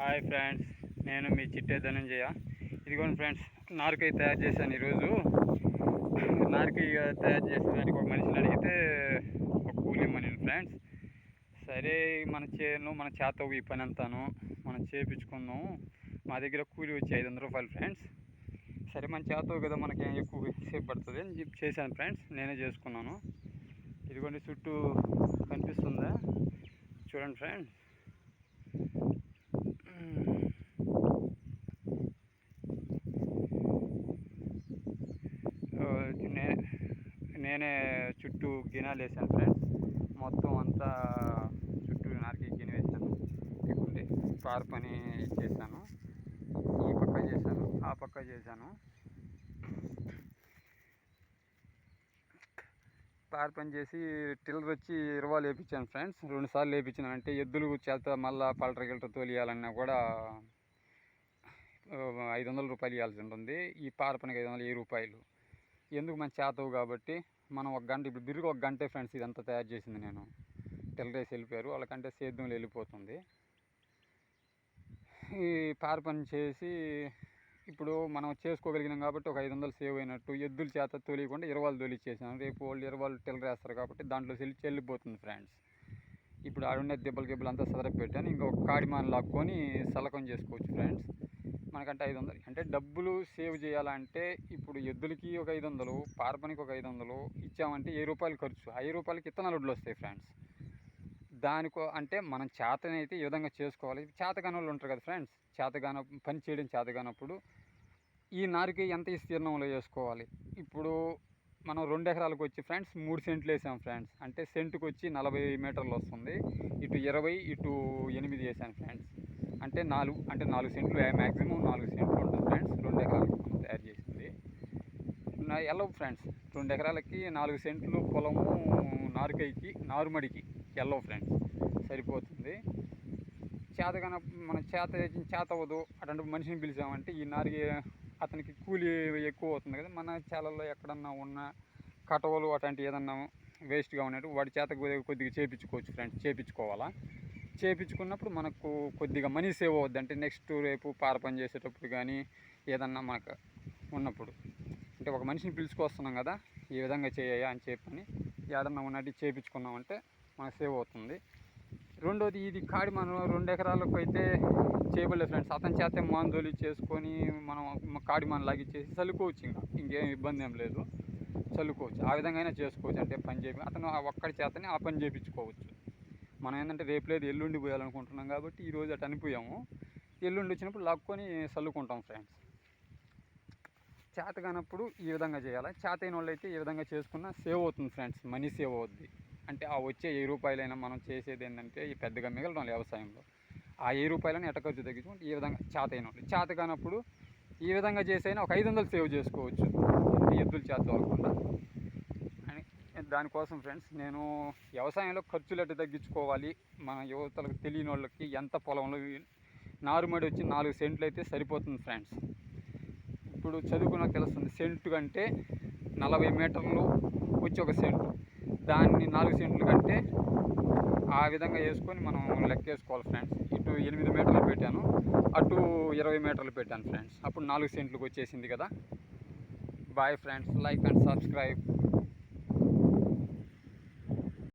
Hi friends నేను మీ చిట్టే ధనంజయ. ఇదిగోండి friends నారుకై తయారు చేశాను ఈరోజు. నారుకై తయారు చేసేదానికి ఒక మనిషిని అడిగితే ఒక కూలి ఇమ్మని ఫ్రెండ్స్ సరే మన చేను మన చేత ఈ పని అంతాను మనం చేపించుకుందాం. మా దగ్గర కూలి వచ్చి ఐదు వందల రూపాయలు ఫ్రెండ్స్ సరే మన చేత కదా మనకి ఎక్కువ సేపు పడుతుంది అని చెప్పి చేశాను ఫ్రెండ్స్ నేనే చేసుకున్నాను. ఇదిగోండి చుట్టూ కనిపిస్తుందా? చూడండి ఫ్రెండ్స్ ఆ, నే- నేనే చుట్టూ గినాలు వేసాను ఫ్రెండ్స్ మొత్తం అంతా చుట్టూ నరికి గిని వేసాను ఇవ్వండి పార పని చేశాను. ఈ పక్క చేశాను ఆ పక్క చేశాను. పార పని చేసి టిల్లర్ వచ్చి ఇరవాలు వేపించాను ఫ్రెండ్స్ రెండు సార్లు వేయించాను అంటే ఎద్దులు చేత మళ్ళీ పల్టర్ గిల్టర్ తోలియాలన్నా కూడా ఐదు వందల రూపాయలు ఇవ్వాల్సి ఉంటుంది. ఈ పార పనికి ఐదు వందలు వెయ్యి రూపాయలు. ఎందుకు మన చేతవు కాబట్టి మనం ఒక గంట ఇప్పుడు బిరుగు ఒక గంటే ఫ్రెండ్స్ ఇదంతా తయారు చేసింది నేను. తెల్లరేసి వెళ్ళిపోయారు వాళ్ళకంటే సేద్యంలో వెళ్ళిపోతుంది. ఈ పార పని చేసి ఇప్పుడు మనం చేసుకోగలిగినాం కాబట్టి ఒక ఐదు వందలు సేవ్ అయినట్టు ఎద్దుల చేత తొలియకుండా ఇరవాలు తొలిచ్చేసాను రేపు వాళ్ళు ఇరవాలు టెల్లరేస్తారు కాబట్టి దాంట్లో చెల్లి చెల్లిపోతుంది ఫ్రెండ్స్. ఇప్పుడు ఆడుండే దెబ్బలు గిబ్బలు అంతా సదరపెట్టాను ఇంకొక కాడిమాన్ లాక్కొని సలకం చేసుకోవచ్చు ఫ్రెండ్స్. మనకంటే ఐదు వందలు. అంటే డబ్బులు సేవ్ చేయాలంటే ఇప్పుడు ఎద్దులకి ఒక ఐదు వందలు పార్పనికి ఒక ఐదు వందలు ఇచ్చామంటే ఏ రూపాయలు ఖర్చు? ఐదు రూపాయలకి ఇత్తనాలు వడ్లు వస్తాయి ఫ్రెండ్స్. దానికో అంటే మనం చేతనైతే ఈ విధంగా చేసుకోవాలి? చేతగాని వాళ్ళు ఉంటారు కదా ఫ్రెండ్స్. చేతగాన పని చేయడం చేతగానప్పుడు ఈ నారుకి ఎంత విస్తీర్ణంలో చేసుకోవాలి? ఇప్పుడు మనం రెండు ఎకరాలకు వచ్చి ఫ్రెండ్స్ మూడు సెంట్లు వేసాం ఫ్రెండ్స్. అంటే సెంటుకు వచ్చి నలభై మీటర్లు వస్తుంది. ఇటు ఇరవై ఇటు ఎనిమిది వేసాను ఫ్రెండ్స్. అంటే నాలుగు అంటే నాలుగు సెంట్లు మ్యాక్సిమం నాలుగు సెంట్లు ఉంటుంది ఫ్రెండ్స్. రెండు ఎకరాలకి మనం తయారు చేసింది. నా ఎల్లవు ఫ్రెండ్స్ రెండు ఎకరాలకి నాలుగు సెంట్లు పొలము నారుకైకి నారుమడికి ఎల్లవు ఫ్రెండ్స్. సరిపోతుంది. చేత కన మన చేత చేత అవ్వదు అటువంటి మనిషిని పిలిచామంటే ఈ నారుకి అతనికి కూలి ఎక్కువ అవుతుంది కదా. మన చేలల్లో ఎక్కడన్నా ఉన్న కటవలు అటువంటి ఏదన్నా వేస్ట్గా ఉన్నట్టు వాడి చేత కొద్దిగా కొద్దిగా చేపించుకోవచ్చు ఫ్రెండ్స్ చేపించుకోవాలా? చేపించుకున్నప్పుడు మనకు కొద్దిగా మనీ సేవ్ అవుద్ది అంటే నెక్స్ట్ రేపు పార పని చేసేటప్పుడు కానీ ఏదన్నా మనకు ఉన్నప్పుడు. అంటే ఒక మనిషిని పిలుచుకొస్తున్నాం కదా ఈ విధంగా చేయ అని చెప్పని ఏదన్నా ఉన్నట్టు చేపించుకున్నామంటే మనకు సేవ్ అవుతుంది. రెండోది ఇది కాడి మనం రెండు ఎకరాలకు అయితే చేయబడలేదు ఫ్రెండ్స్. అతని చేత మాందోలి చేసుకొని మనం కాడి మన లాగిచ్చేసి చల్లుకోవచ్చు ఇంకా. ఇంకేం ఇబ్బంది ఏం లేదు. చల్లుకోవచ్చు. ఆ విధంగా అయినా చేసుకోవచ్చు. అంటే పని చేపి అతను ఒక్కడి చేతనే ఆ పని చేయించుకోవచ్చు మనం ఏంటంటే రేపు లేదు ఎల్లుండి పోయాలనుకుంటున్నాం కాబట్టి ఈరోజు అటు అనిపోయాము. ఎల్లుండి వచ్చినప్పుడు లాక్కొని చల్లుకుంటాం ఫ్రెండ్స్. చేత కానప్పుడు ఈ విధంగా చేయాలి? చేత అయిన వాళ్ళు అయితే ఈ విధంగా చేసుకున్నా సేవ్ అవుతుంది ఫ్రెండ్స్ మనీ సేవ్ అవుద్ది. అంటే ఆ వచ్చే ఏ రూపాయలైనా మనం చేసేది ఏంటంటే ఈ పెద్దగా మిగలడం వ్యవసాయంలో. ఆ ఏ రూపాయలని ఎట ఖర్చు తగ్గించుకుంటే ఈ విధంగా చేత అయిన వాళ్ళు చేత కానప్పుడు ఈ విధంగా చేసైనా ఒక ఐదు వందలు సేవ్ చేసుకోవచ్చు. ఎద్దుల చేత దొరకకుండా దానికోసం ఫ్రెండ్స్ నేను వ్యవసాయంలో ఖర్చులు ఎట్టు తగ్గించుకోవాలి. మన యువతలకు తెలియని వాళ్ళకి ఎంత పొలంలో నారుమడి వచ్చి నాలుగు సెంట్లు అయితే సరిపోతుంది ఫ్రెండ్స్. ఇప్పుడు చదువుకున్న తెలుస్తుంది సెంటు కంటే నలభై మీటర్లు వచ్చి ఒక సెంటు. దాన్ని నాలుగు సెంట్లు కంటే ఆ విధంగా వేసుకొని మనం లెక్కేసుకోవాలి ఫ్రెండ్స్. ఇటు ఎనిమిది మీటర్లు పెట్టాను అటు ఇరవై మీటర్లు పెట్టాను ఫ్రెండ్స్. అప్పుడు నాలుగు సెంట్లకు వచ్చేసింది కదా. Bye friends like and subscribe